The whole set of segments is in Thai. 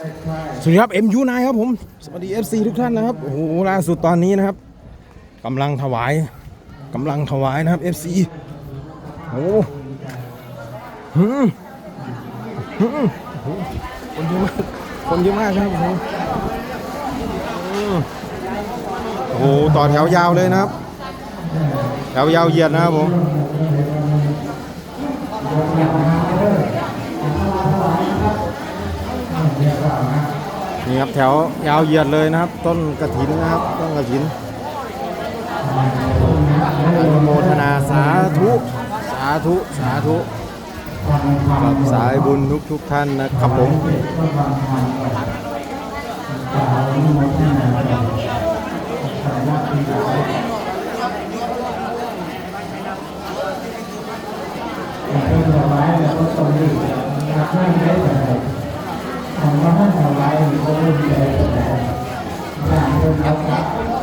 สวัสดีครับ MU9 ครับผมสวัสดี FC ทุกท่านนะครับโอ้โหล่าสุดตอนนี้นะครับกำลังถวายกำลังถวายนะครับ FC โอ้โหหืมหืมคนเยอะมากคนเยอะมากครับผมอืมโอ้โหต่อแถวยาวเลยนะครับ แถวยาวเหยียดนะครับผม นี่ครับแถวยาวเหยียดเลยนะครับ ต้นกระถินนะครับ ต้นกระถินอนุโมทนาสาธุ สาธุ สาธุกับสายบุญทุกทุกท่านนะครับผม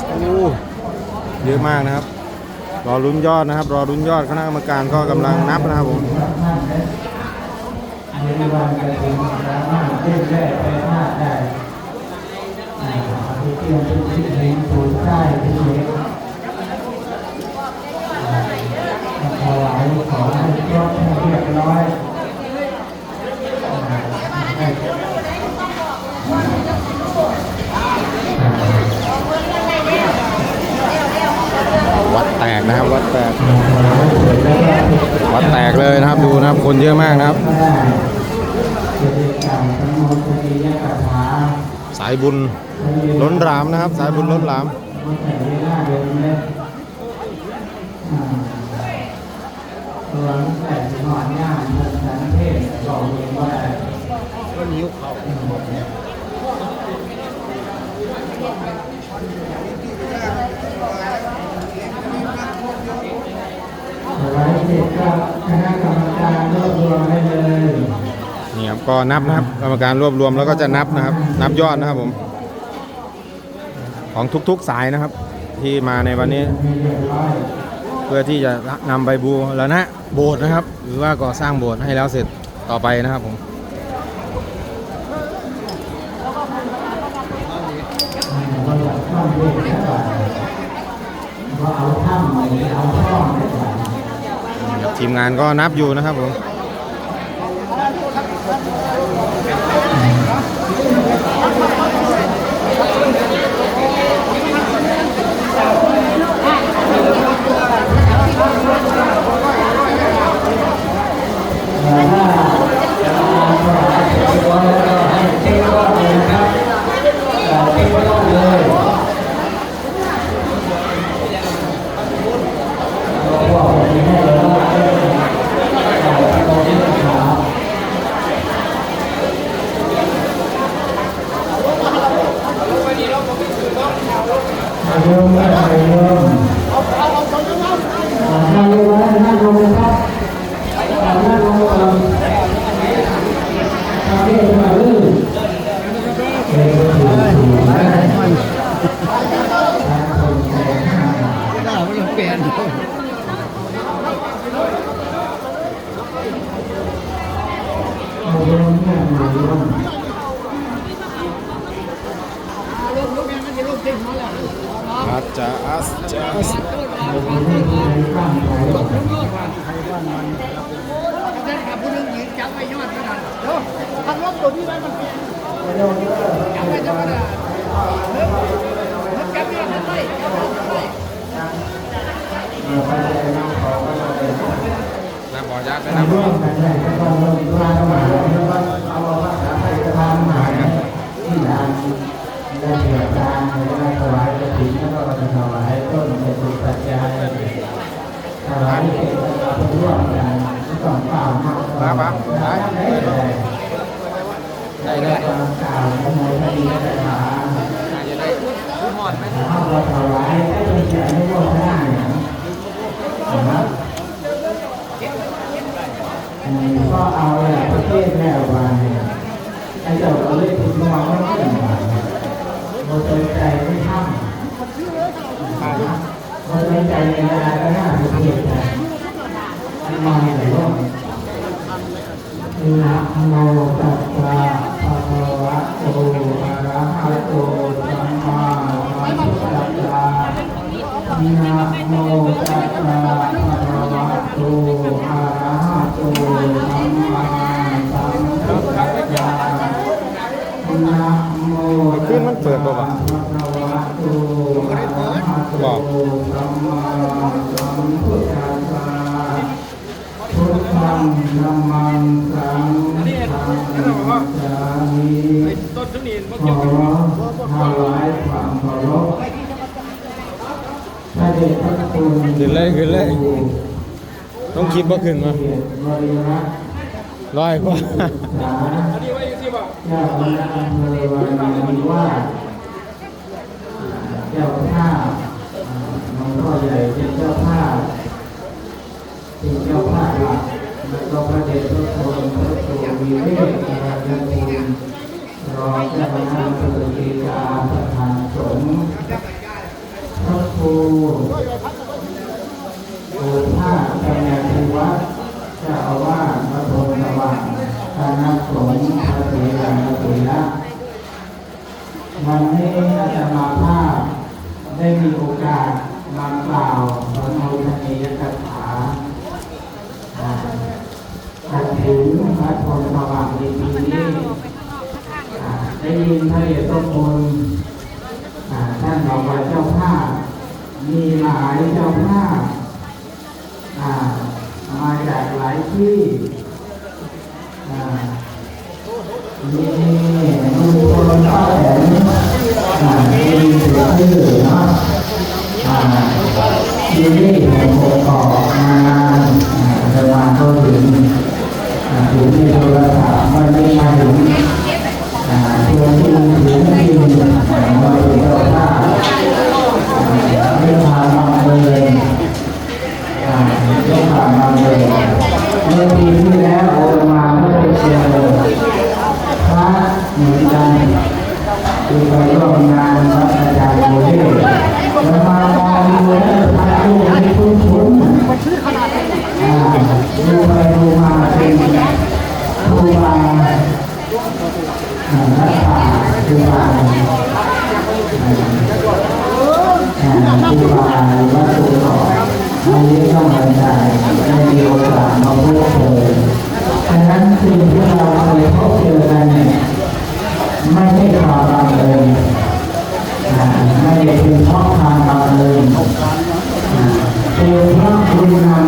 โอ้เยอะมากนะครับ รอลุ้นยอดนะครับ รอลุ้นยอดคณะกรรมการก็กำลังนับนะครับผมวัด กนะครับ วัดแตก วัดแตกเลยนะครับดูนะครับ คนเยอะมากนะครับ สายบุญล้นรามนะครับ สายบุญล้นราม คณะกรรมการรวบรวมได้เลยนี่ครับก็นับนะครับกรรมการรวบรวมแล้วก็จะนับนะครับ นับยอดนะครับผม ของทุกๆสายนะครับ ที่มาในวันนี้ เพื่อที่จะนำไปบูรณะโบสถ์นะครับ หรือว่าก่อสร้างโบสถ์ให้แล้วเสร็จต่อไปนะครับผม ว่าเอาถ้ำไหนเอาช่องไหนก่อน ทีมงานก็นับอยู่นะครับผม อาจจะอาจจะเอาไปให้ผู้ใดตั้งใจานขับผู้นึงยืนจับไปยอดขนาดเดี๋ยวพันลบตัวนี้ไว้มันเปลี่ยนจับไปจับไปนะเฮ้ยมันจับไม่ได้ไม่จับไม่ได้นะบอยักษ์นะร่วมกันได้ก็ต้องลงพระมหาเอาภาษาไทยกระทำมาที่ลานได้เกี่ยวการได้ถวายกระถิ่นแล้วก็ถวายต้นเป็นสุปัจจัยถวายเป็นผู้ร่วมกันต้องกล่าวมาก มาปะไป ได้ได้ความกล่าวในโมทนีคาถาถ้าเราถวายให้เป็นแก่ไม่ว่าได้นะครับก็เอาแหละประเทศแม่วานเนี่ยไอ้ เจ้าก็เลยถึงมองว่าไม่ถึงบาทโมเตอร์ใจไม่ทำโมเตอร์ใจในเวลาก็น่าจะเทศนะมองไหนว่านะโมตัสสะภะคะวะโต หะโตสัมมาสัมพุทธัสสะนะโมตัสสะภะคะวะโตอะระหะโตสัมมาสัมพุทธัสสะนะโม ขึ้นมันเปิดบ่วะภะคะวะโตอะระหะโตสัมมาสัมพุทธัสสะพุทธังธัมมังสังฆังนัจฉามิต้นทุเรียนพวกขอถวายความเคารพพระเดชพระคุณขึ้นเลยขึ้นเลยต้องคิดบ่ขึ้นมาเกียรติบริรักษ์ร้อยกว่า เจ้าคณะอำเภอวารีว่าเจ้าภาพหลวงพ่อใหญ่เป็นเจ้าภาพเป็นเจ้าภาพหลักแล้วก็พระเดชพระคุณพระครูวิเวกราชคุณรองเจ้าคณะอำเภอกีฬาประธานสงฆ์พระครูโอภาสปัญญาธิวัฒน์เจ้าอาวาสพระพรหมสว่างคณะสงฆ์พระเถระเถระวันนี้อาจารย์มาภาพได้มีโอกาสมากล่าวพระโมทนียกถาอ่าถึงพระพรหมสว่างในปีนี้ อ่าได้ยินพระเดชพระคุณอ่าท่านบอกว่าเจ้าภาพมีหลายเจ้าภาพอ่ามาจากหลายที่อ่ามีลุงพลป้าแตนอ่ามีเสือชื่อเนาะ อ่าที่นี่ผมขอมาจะมาเข้าถึงถึงที่โทรศัพท์มันไม่มาถึงอ่าตัวที่ถึงที่เราเป็นเจ้าภาพอ่าไม่พามา่วมบรในมีโอกาสมาพบเจอฉะนั้นสิ่งที่เราเคยพบเจอกันเนี่ยไม่ใช่ความบังเอิญไม่ได้เป็นเพราะความบังเอิญเป็นเพราะคุณงาม